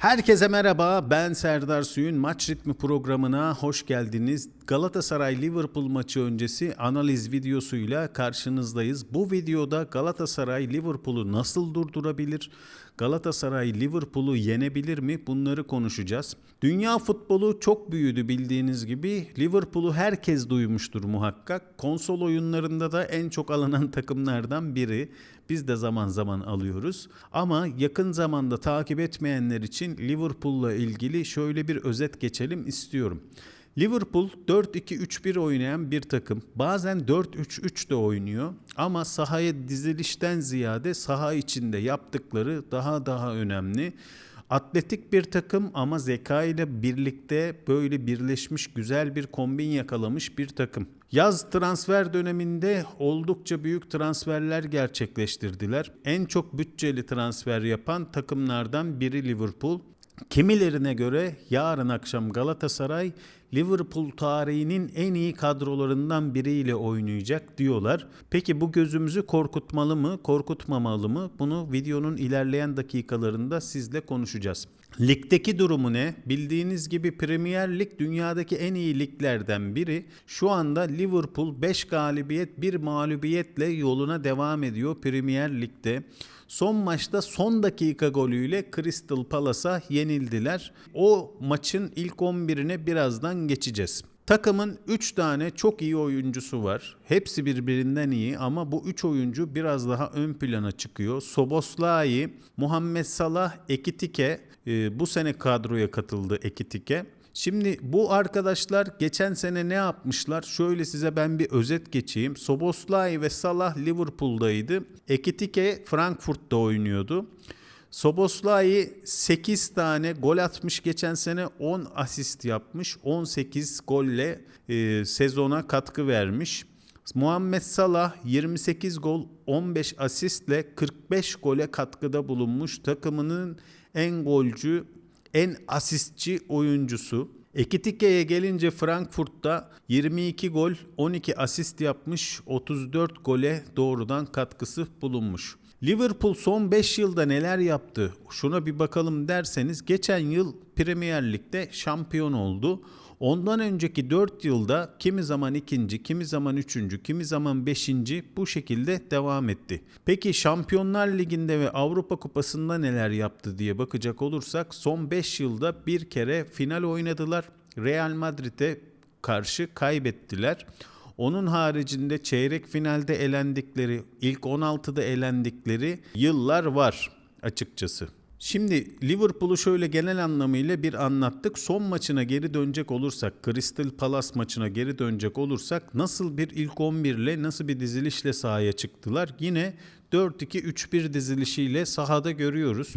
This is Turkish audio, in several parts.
Herkese merhaba. Ben Serdar Suyun. Maç ritmi programına hoş geldiniz. Galatasaray Liverpool maçı öncesi analiz videosuyla karşınızdayız. Bu videoda Galatasaray Liverpool'u nasıl durdurabilir? Galatasaray Liverpool'u yenebilir mi? Bunları konuşacağız. Dünya futbolu çok büyüdü bildiğiniz gibi. Liverpool'u herkes duymuştur muhakkak. Konsol oyunlarında da en çok alınan takımlardan biri. Biz de zaman zaman alıyoruz. Ama yakın zamanda takip etmeyenler için Liverpool'la ilgili şöyle bir özet geçelim istiyorum. Liverpool 4-2-3-1 oynayan bir takım. Bazen 4-3-3 de oynuyor ama sahaya dizilişten ziyade saha içinde yaptıkları daha daha önemli. Atletik bir takım ama zeka ile birlikte böyle birleşmiş güzel bir kombin yakalamış bir takım. Yaz transfer döneminde oldukça büyük transferler gerçekleştirdiler. En çok bütçeli transfer yapan takımlardan biri Liverpool. Kimilerine göre yarın akşam Galatasaray Liverpool tarihinin en iyi kadrolarından biriyle oynayacak diyorlar. Peki bu gözümüzü korkutmalı mı, korkutmamalı mı? Bunu videonun ilerleyen dakikalarında sizle konuşacağız. Ligdeki durumu ne? Bildiğiniz gibi Premier Lig dünyadaki en iyi liglerden biri. Şu anda Liverpool 5 galibiyet 1 mağlubiyetle yoluna devam ediyor Premier Lig'de. Son maçta son dakika golüyle Crystal Palace'a yenildiler. O maçın ilk 11'ine birazdan geçeceğiz. Takımın 3 tane çok iyi oyuncusu var. Hepsi birbirinden iyi ama bu 3 oyuncu biraz daha ön plana çıkıyor. Soboslai, Muhammed Salah, Ekitike e, bu sene kadroya katıldı Ekitike. Şimdi bu arkadaşlar geçen sene ne yapmışlar? Şöyle size ben bir özet geçeyim. Soboslai ve Salah Liverpool'daydı. Ekitike Frankfurt'ta oynuyordu. Soboslai 8 tane gol atmış geçen sene 10 asist yapmış. 18 golle e, sezona katkı vermiş. Muhammed Salah 28 gol 15 asistle 45 gole katkıda bulunmuş. Takımının en golcü, en asistçi oyuncusu. Ekitike'ye gelince Frankfurt'ta 22 gol, 12 asist yapmış, 34 gole doğrudan katkısı bulunmuş. Liverpool son 5 yılda neler yaptı? Şuna bir bakalım derseniz geçen yıl Premier Lig'de şampiyon oldu. Ondan önceki 4 yılda kimi zaman ikinci, kimi zaman üçüncü, kimi zaman beşinci bu şekilde devam etti. Peki Şampiyonlar Ligi'nde ve Avrupa Kupası'nda neler yaptı diye bakacak olursak son 5 yılda bir kere final oynadılar. Real Madrid'e karşı kaybettiler. Onun haricinde çeyrek finalde elendikleri, ilk 16'da elendikleri yıllar var açıkçası. Şimdi Liverpool'u şöyle genel anlamıyla bir anlattık. Son maçına geri dönecek olursak, Crystal Palace maçına geri dönecek olursak nasıl bir ilk 11 ile nasıl bir dizilişle sahaya çıktılar? Yine 4-2-3-1 dizilişiyle sahada görüyoruz.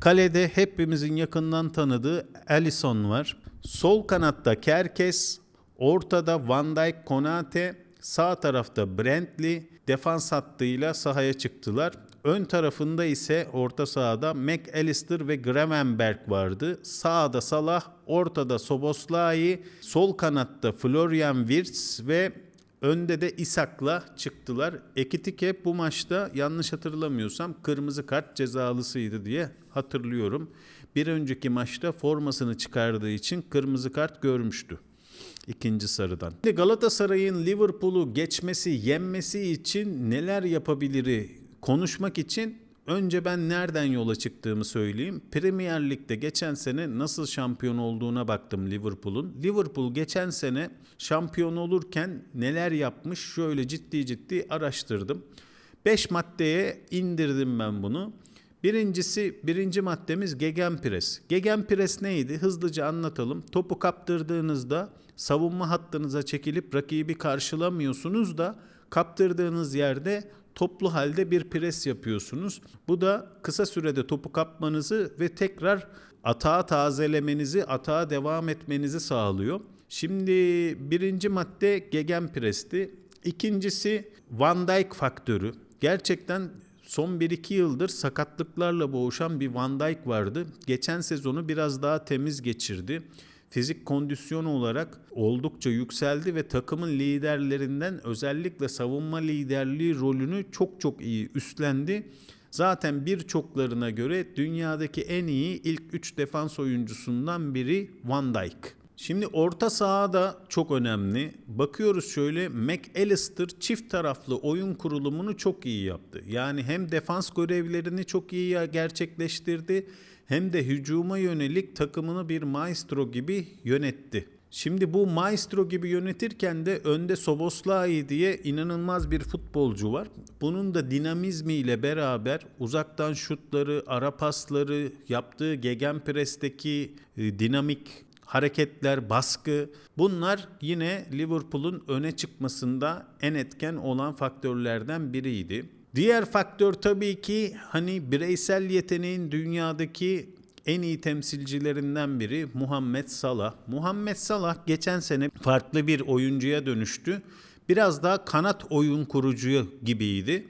Kalede hepimizin yakından tanıdığı Alisson var. Sol kanatta Kerkes, ortada Van Dijk, Konate, sağ tarafta Brently, defans hattıyla sahaya çıktılar. Ön tarafında ise orta sahada McAllister ve Gravenberg vardı. Sağda Salah, ortada Soboslai, sol kanatta Florian Wirtz ve önde de Isak'la çıktılar. Ekitike bu maçta yanlış hatırlamıyorsam kırmızı kart cezalısıydı diye hatırlıyorum. Bir önceki maçta formasını çıkardığı için kırmızı kart görmüştü ikinci sarıdan. Şimdi Galatasaray'ın Liverpool'u geçmesi, yenmesi için neler yapabiliri konuşmak için önce ben nereden yola çıktığımı söyleyeyim. Premier Lig'de geçen sene nasıl şampiyon olduğuna baktım Liverpool'un. Liverpool geçen sene şampiyon olurken neler yapmış şöyle ciddi ciddi araştırdım. 5 maddeye indirdim ben bunu. Birincisi, birinci maddemiz gegenpress. Gegenpress neydi? Hızlıca anlatalım. Topu kaptırdığınızda savunma hattınıza çekilip rakibi karşılamıyorsunuz da kaptırdığınız yerde toplu halde bir pres yapıyorsunuz. Bu da kısa sürede topu kapmanızı ve tekrar atağa tazelemenizi, atağa devam etmenizi sağlıyor. Şimdi birinci madde gegenpresti. İkincisi Van Dijk faktörü. Gerçekten son 1-2 yıldır sakatlıklarla boğuşan bir Van Dijk vardı. Geçen sezonu biraz daha temiz geçirdi fizik kondisyon olarak oldukça yükseldi ve takımın liderlerinden özellikle savunma liderliği rolünü çok çok iyi üstlendi. Zaten birçoklarına göre dünyadaki en iyi ilk 3 defans oyuncusundan biri Van Dijk. Şimdi orta saha da çok önemli. Bakıyoruz şöyle McAllister çift taraflı oyun kurulumunu çok iyi yaptı. Yani hem defans görevlerini çok iyi gerçekleştirdi hem de hücuma yönelik takımını bir maestro gibi yönetti. Şimdi bu maestro gibi yönetirken de önde Soboslai diye inanılmaz bir futbolcu var. Bunun da dinamizmiyle beraber uzaktan şutları, ara pasları, yaptığı gegenpress'teki e, dinamik hareketler, baskı bunlar yine Liverpool'un öne çıkmasında en etken olan faktörlerden biriydi. Diğer faktör tabii ki hani bireysel yeteneğin dünyadaki en iyi temsilcilerinden biri Muhammed Salah. Muhammed Salah geçen sene farklı bir oyuncuya dönüştü. Biraz daha kanat oyun kurucu gibiydi.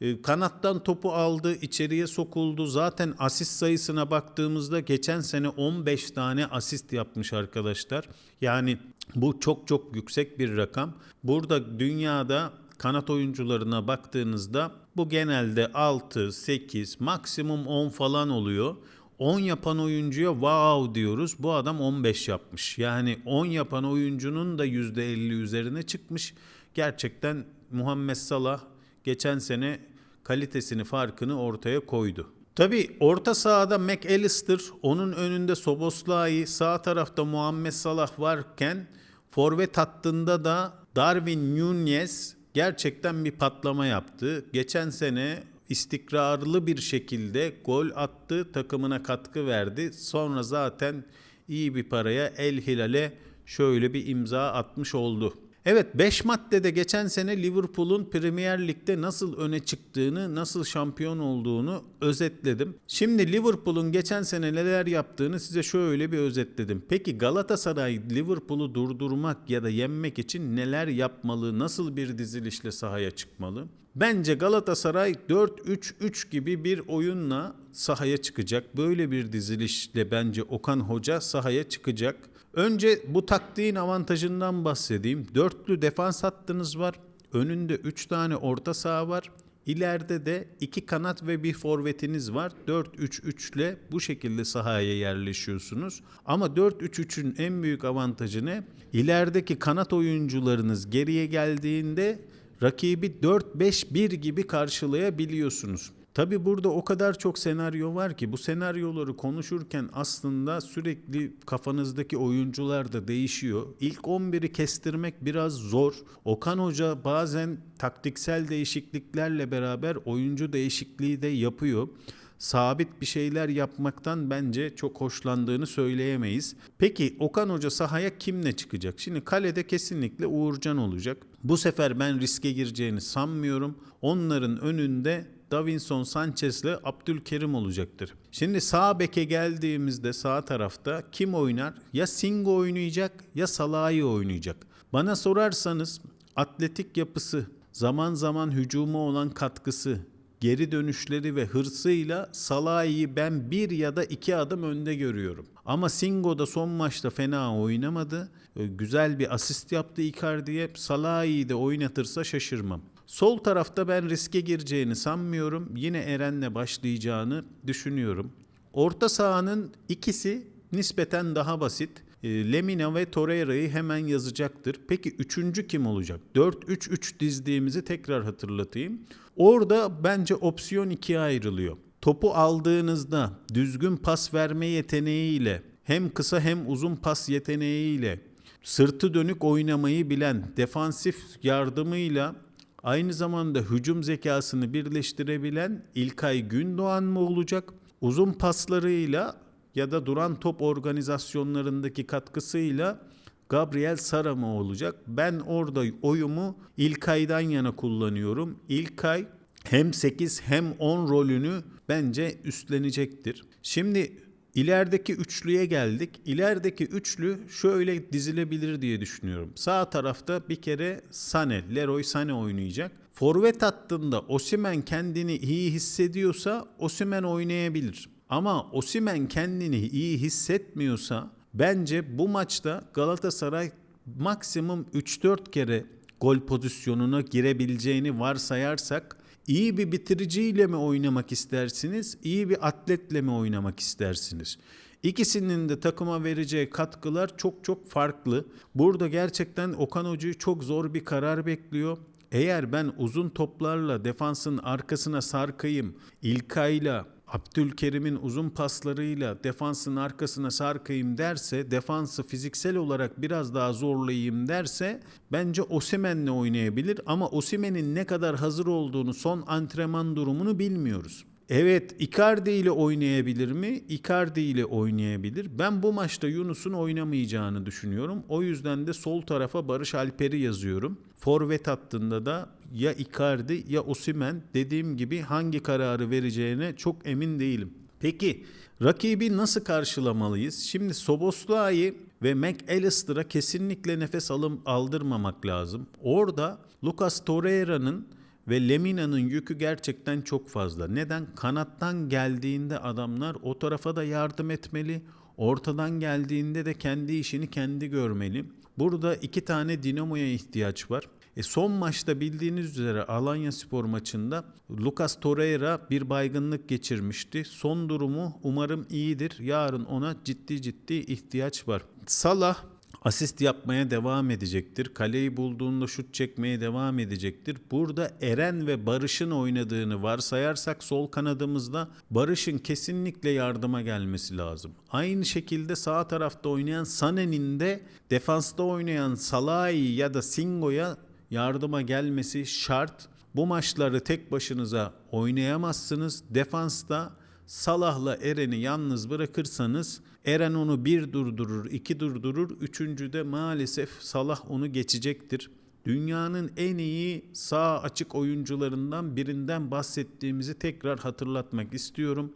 E, Kanattan topu aldı, içeriye sokuldu. Zaten asist sayısına baktığımızda geçen sene 15 tane asist yapmış arkadaşlar. Yani bu çok çok yüksek bir rakam. Burada dünyada kanat oyuncularına baktığınızda bu genelde 6, 8, maksimum 10 falan oluyor. 10 yapan oyuncuya wow diyoruz. Bu adam 15 yapmış. Yani 10 yapan oyuncunun da %50 üzerine çıkmış. Gerçekten Muhammed Salah geçen sene kalitesini farkını ortaya koydu. Tabi orta sahada McAllister, onun önünde Soboslai, sağ tarafta Muhammed Salah varken forvet hattında da Darwin Nunez gerçekten bir patlama yaptı. Geçen sene istikrarlı bir şekilde gol attı, takımına katkı verdi. Sonra zaten iyi bir paraya El Hilal'e şöyle bir imza atmış oldu. Evet 5 maddede geçen sene Liverpool'un Premier Lig'de nasıl öne çıktığını, nasıl şampiyon olduğunu özetledim. Şimdi Liverpool'un geçen sene neler yaptığını size şöyle bir özetledim. Peki Galatasaray Liverpool'u durdurmak ya da yenmek için neler yapmalı, nasıl bir dizilişle sahaya çıkmalı? Bence Galatasaray 4-3-3 gibi bir oyunla sahaya çıkacak. Böyle bir dizilişle bence Okan Hoca sahaya çıkacak. Önce bu taktiğin avantajından bahsedeyim. Dörtlü defans hattınız var. Önünde 3 tane orta saha var. İleride de iki kanat ve bir forvetiniz var. 4-3-3 ile bu şekilde sahaya yerleşiyorsunuz. Ama 4-3-3'ün en büyük avantajı ne? İlerideki kanat oyuncularınız geriye geldiğinde rakibi 4-5-1 gibi karşılayabiliyorsunuz. Tabi burada o kadar çok senaryo var ki bu senaryoları konuşurken aslında sürekli kafanızdaki oyuncular da değişiyor. İlk 11'i kestirmek biraz zor. Okan Hoca bazen taktiksel değişikliklerle beraber oyuncu değişikliği de yapıyor sabit bir şeyler yapmaktan bence çok hoşlandığını söyleyemeyiz. Peki Okan Hoca sahaya kimle çıkacak? Şimdi kalede kesinlikle Uğurcan olacak. Bu sefer ben riske gireceğini sanmıyorum. Onların önünde Davinson Sanchez ile Abdülkerim olacaktır. Şimdi sağ beke geldiğimizde sağ tarafta kim oynar? Ya Singo oynayacak ya Salah'ı oynayacak. Bana sorarsanız atletik yapısı, zaman zaman hücuma olan katkısı, geri dönüşleri ve hırsıyla Salah'ı ben bir ya da iki adım önde görüyorum. Ama Singo da son maçta fena oynamadı. Güzel bir asist yaptı Icardi'ye. Salah'ı da oynatırsa şaşırmam. Sol tarafta ben riske gireceğini sanmıyorum. Yine Eren'le başlayacağını düşünüyorum. Orta sahanın ikisi nispeten daha basit. E, Lemina ve Torreira'yı hemen yazacaktır. Peki üçüncü kim olacak? 4-3-3 dizdiğimizi tekrar hatırlatayım. Orada bence opsiyon ikiye ayrılıyor. Topu aldığınızda düzgün pas verme yeteneğiyle hem kısa hem uzun pas yeteneğiyle sırtı dönük oynamayı bilen defansif yardımıyla Aynı zamanda hücum zekasını birleştirebilen İlkay Gündoğan mı olacak? Uzun paslarıyla ya da duran top organizasyonlarındaki katkısıyla Gabriel Sara olacak? Ben orada oyumu İlkay'dan yana kullanıyorum. İlkay hem 8 hem 10 rolünü bence üstlenecektir. Şimdi İlerideki üçlüye geldik. İlerideki üçlü şöyle dizilebilir diye düşünüyorum. Sağ tarafta bir kere Sane, Leroy Sane oynayacak. Forvet hattında Osimen kendini iyi hissediyorsa Osimen oynayabilir. Ama Osimen kendini iyi hissetmiyorsa bence bu maçta Galatasaray maksimum 3-4 kere gol pozisyonuna girebileceğini varsayarsak İyi bir bitiriciyle mi oynamak istersiniz, iyi bir atletle mi oynamak istersiniz? İkisinin de takıma vereceği katkılar çok çok farklı. Burada gerçekten Okan Hoca'yı çok zor bir karar bekliyor. Eğer ben uzun toplarla defansın arkasına sarkayım, İlkay'la Abdülkerim'in uzun paslarıyla defansın arkasına sarkayım derse, defansı fiziksel olarak biraz daha zorlayayım derse bence Osimen'le oynayabilir ama Osimen'in ne kadar hazır olduğunu, son antrenman durumunu bilmiyoruz. Evet Icardi ile oynayabilir mi? Icardi ile oynayabilir. Ben bu maçta Yunus'un oynamayacağını düşünüyorum. O yüzden de sol tarafa Barış Alper'i yazıyorum. Forvet hattında da ya Icardi ya Osimen dediğim gibi hangi kararı vereceğine çok emin değilim. Peki rakibi nasıl karşılamalıyız? Şimdi Soboslai'yi ve McAllister'a kesinlikle nefes alım aldırmamak lazım. Orada Lucas Torreira'nın ve Lemina'nın yükü gerçekten çok fazla. Neden? Kanattan geldiğinde adamlar o tarafa da yardım etmeli. Ortadan geldiğinde de kendi işini kendi görmeli. Burada iki tane dinamoya ihtiyaç var. E son maçta bildiğiniz üzere Alanya Spor maçında Lucas Torreira bir baygınlık geçirmişti. Son durumu umarım iyidir. Yarın ona ciddi ciddi ihtiyaç var. Salah asist yapmaya devam edecektir. Kaleyi bulduğunda şut çekmeye devam edecektir. Burada Eren ve Barış'ın oynadığını varsayarsak sol kanadımızda Barış'ın kesinlikle yardıma gelmesi lazım. Aynı şekilde sağ tarafta oynayan Sane'nin de defansta oynayan Salah'ı ya da Singo'ya yardıma gelmesi şart. Bu maçları tek başınıza oynayamazsınız. Defansta Salah'la Eren'i yalnız bırakırsanız Eren onu bir durdurur, iki durdurur. Üçüncüde maalesef Salah onu geçecektir. Dünyanın en iyi sağ açık oyuncularından birinden bahsettiğimizi tekrar hatırlatmak istiyorum.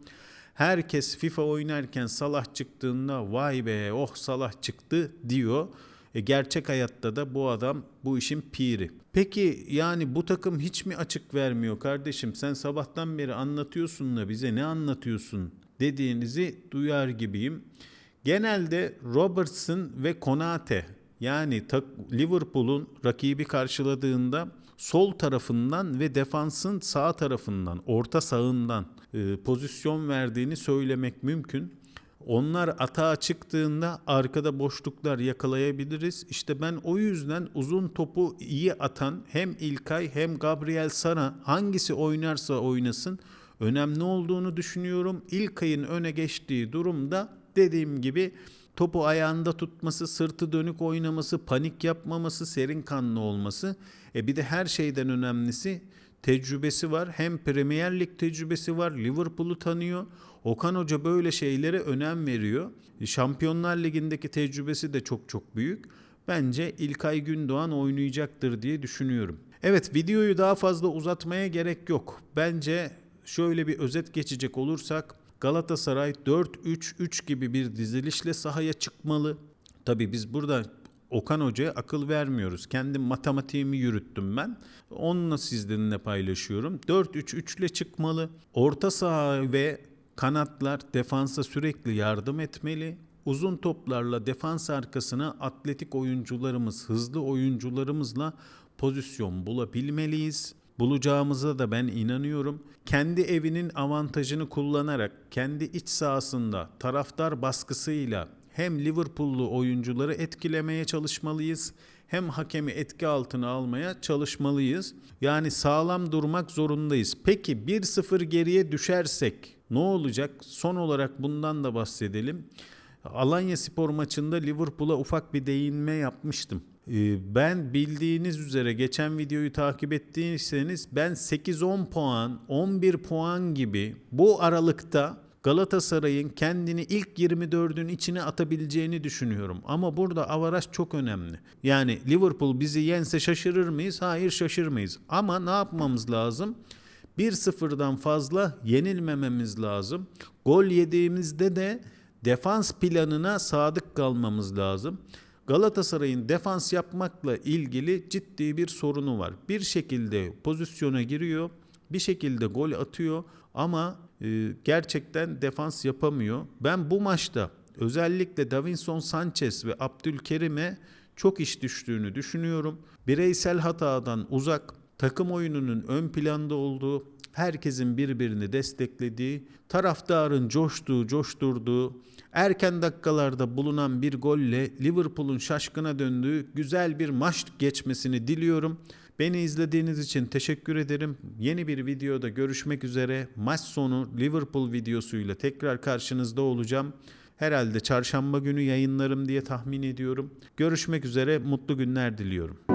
Herkes FIFA oynarken Salah çıktığında vay be oh Salah çıktı diyor. E gerçek hayatta da bu adam bu işin piri. Peki yani bu takım hiç mi açık vermiyor kardeşim? Sen sabahtan beri anlatıyorsun da bize ne anlatıyorsun dediğinizi duyar gibiyim. Genelde Robertson ve Konate yani Liverpool'un rakibi karşıladığında sol tarafından ve defansın sağ tarafından, orta sağından e, pozisyon verdiğini söylemek mümkün. Onlar atağa çıktığında arkada boşluklar yakalayabiliriz. İşte ben o yüzden uzun topu iyi atan hem İlkay hem Gabriel Sara hangisi oynarsa oynasın önemli olduğunu düşünüyorum. İlkay'ın öne geçtiği durumda dediğim gibi topu ayağında tutması, sırtı dönük oynaması, panik yapmaması, serin kanlı olması. E bir de her şeyden önemlisi tecrübesi var. Hem Premier Lig tecrübesi var. Liverpool'u tanıyor. Okan Hoca böyle şeylere önem veriyor. Şampiyonlar Ligi'ndeki tecrübesi de çok çok büyük. Bence İlkay Gündoğan oynayacaktır diye düşünüyorum. Evet videoyu daha fazla uzatmaya gerek yok. Bence şöyle bir özet geçecek olursak Galatasaray 4-3-3 gibi bir dizilişle sahaya çıkmalı. Tabii biz burada Okan Hoca'ya akıl vermiyoruz. Kendi matematiğimi yürüttüm ben. Onunla sizlerle paylaşıyorum. 4-3-3 ile çıkmalı. Orta saha ve kanatlar defansa sürekli yardım etmeli. Uzun toplarla defans arkasına atletik oyuncularımız, hızlı oyuncularımızla pozisyon bulabilmeliyiz. Bulacağımıza da ben inanıyorum. Kendi evinin avantajını kullanarak kendi iç sahasında taraftar baskısıyla hem Liverpool'lu oyuncuları etkilemeye çalışmalıyız hem hakemi etki altına almaya çalışmalıyız. Yani sağlam durmak zorundayız. Peki 1-0 geriye düşersek ne olacak? Son olarak bundan da bahsedelim. Alanya Spor maçında Liverpool'a ufak bir değinme yapmıştım. Ee, ben bildiğiniz üzere geçen videoyu takip ettiyseniz ben 8-10 puan, 11 puan gibi bu aralıkta Galatasaray'ın kendini ilk 24'ün içine atabileceğini düşünüyorum. Ama burada avaraj çok önemli. Yani Liverpool bizi yense şaşırır mıyız? Hayır şaşırmayız. Ama ne yapmamız lazım? 1-0'dan fazla yenilmememiz lazım. Gol yediğimizde de defans planına sadık kalmamız lazım. Galatasaray'ın defans yapmakla ilgili ciddi bir sorunu var. Bir şekilde pozisyona giriyor, bir şekilde gol atıyor ama e, gerçekten defans yapamıyor. Ben bu maçta özellikle Davinson Sanchez ve Abdülkerim'e çok iş düştüğünü düşünüyorum. Bireysel hatadan uzak, takım oyununun ön planda olduğu, herkesin birbirini desteklediği, taraftarın coştuğu, coşturduğu, erken dakikalarda bulunan bir golle Liverpool'un şaşkına döndüğü güzel bir maç geçmesini diliyorum. Beni izlediğiniz için teşekkür ederim. Yeni bir videoda görüşmek üzere. Maç sonu Liverpool videosuyla tekrar karşınızda olacağım. Herhalde çarşamba günü yayınlarım diye tahmin ediyorum. Görüşmek üzere, mutlu günler diliyorum.